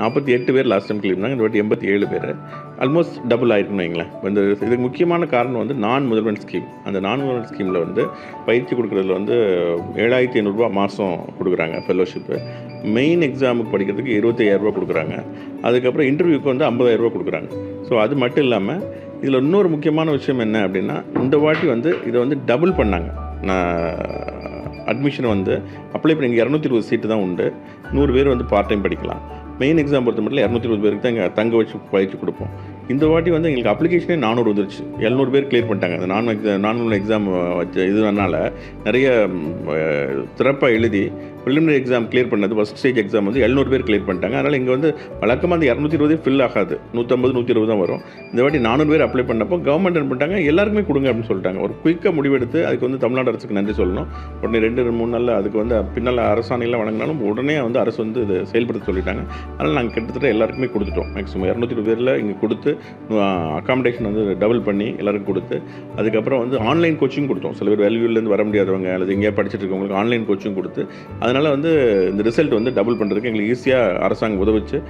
நாற்பத்தி எட்டு பேர் லாஸ்ட் டைம் கிளியர் பண்ணாங்க இந்த வாட்டி எண்பத்தி ஏழு பேர். ஆல்மோஸ்ட் டபுள் ஆயிருக்குன்னு வைங்களேன். இந்த இதுக்கு முக்கியமான காரணம் வந்து நான் முதல்வன் ஸ்கீம் அந்த நான் முதல்வன் ஸ்கீமில் வந்து பயிற்சி கொடுக்குறதுல வந்து ஏழாயிரத்தி ஐநூறுரூவா மாதம் கொடுக்குறாங்க ஃபெல்லோஷிப்பு மெயின் எக்ஸாமுக்கு படிக்கிறதுக்கு இருபத்தையாயிரரூபா கொடுக்குறாங்க. அதுக்கப்புறம் இன்டர்வியூக்கு வந்து ஐம்பதாயிரரூபா கொடுக்குறாங்க. ஸோ அது மட்டும் இல்லாமல் இதில் இன்னொரு முக்கியமான விஷயம் என்ன அப்படின்னா இந்த வாட்டி வந்து இதை வந்து டபுள் பண்ணாங்க. நான் அட்மிஷன் வந்து அப்ளை பண்ணி இங்கே இரநூத்தி இருபது சீட்டு தான் உண்டு. நூறு பேர் வந்து பார்ட் டைம் படிக்கலாம். மெயின் எக்ஸாம் பொறுத்த மட்டும் இரநூத்தி இருபது பேருக்கு தான் இங்கே தங்க வச்சு பயிற்சி கொடுப்போம். இந்த வாட்டி வந்து எங்களுக்கு அப்ளிகேஷனே நானூறு வந்துருச்சு. எழுநூறு பேர் கிளியர் பண்ணிட்டாங்க. அந்த நான் எக்ஸாம் நான் எக்ஸாம் வச்ச இதுனால நிறைய சிறப்பாக எழுதி ப்ரிலிமினரி எக்ஸாம் கிளியர் பண்ணது ஃபஸ்ட் ஸ்டேஜ் எக்ஸாம் வந்து எழுநூறு பேர் கிளியர் பண்ணிட்டாங்க. அதனால் இங்கே வந்து வழக்கமாக அந்த இரநூத்தி இருபதே ஃபில் ஆகாது. நூற்றம்பது நூற்றி இருபது தான் வரும். இந்த வாட்டி நானூறு பேர் அப்ளை பண்ணப்போ கவர்மெண்ட் என்ன பண்ணிட்டாங்க? எல்லாருக்குமே கொடுங்க அப்படின்னு சொல்லிட்டாங்க. ஒரு குயிக்காக முடிவெடுத்து அதுக்கு வந்து தமிழ்நாடு அரசுக்கு நன்றி சொல்லணும். உடனே ரெண்டு மூணு நாளில் அதுக்கு வந்து பின்னால் அரசாணையெல்லாம் வழங்கினாலும் உடனே வந்து அரசு வந்து இதை செயல்படுத்த சொல்லிட்டாங்க. அதனால் நாங்கள் கிட்டத்தட்ட எல்லாருக்குமே கொடுத்துட்டோம். மேக்ஸிமம் இரநூத்தி இருபது பேரில் இங்கே கொடுத்து அகாமடேஷன் வந்து டபுள் பண்ணி எல்லாருக்கும் கொடுத்து அதுக்கப்புறம் வந்து ஆன்லைன் கோச்சிங் கொடுத்தோம். சில பேர் வெளியூர்லேருந்து வர முடியாதவங்க அல்லது எங்கேயா படிச்சுட்டு இருக்கவங்களுக்கு ஆன்லைன் கோச்சிங் கொடுத்து அதனால் வந்து இந்த ரிசல்ட் வந்து டபுள் பண்ணுறதுக்கு எங்களுக்கு ஈஸியாக அரசாங்கம் உதவுச்சு.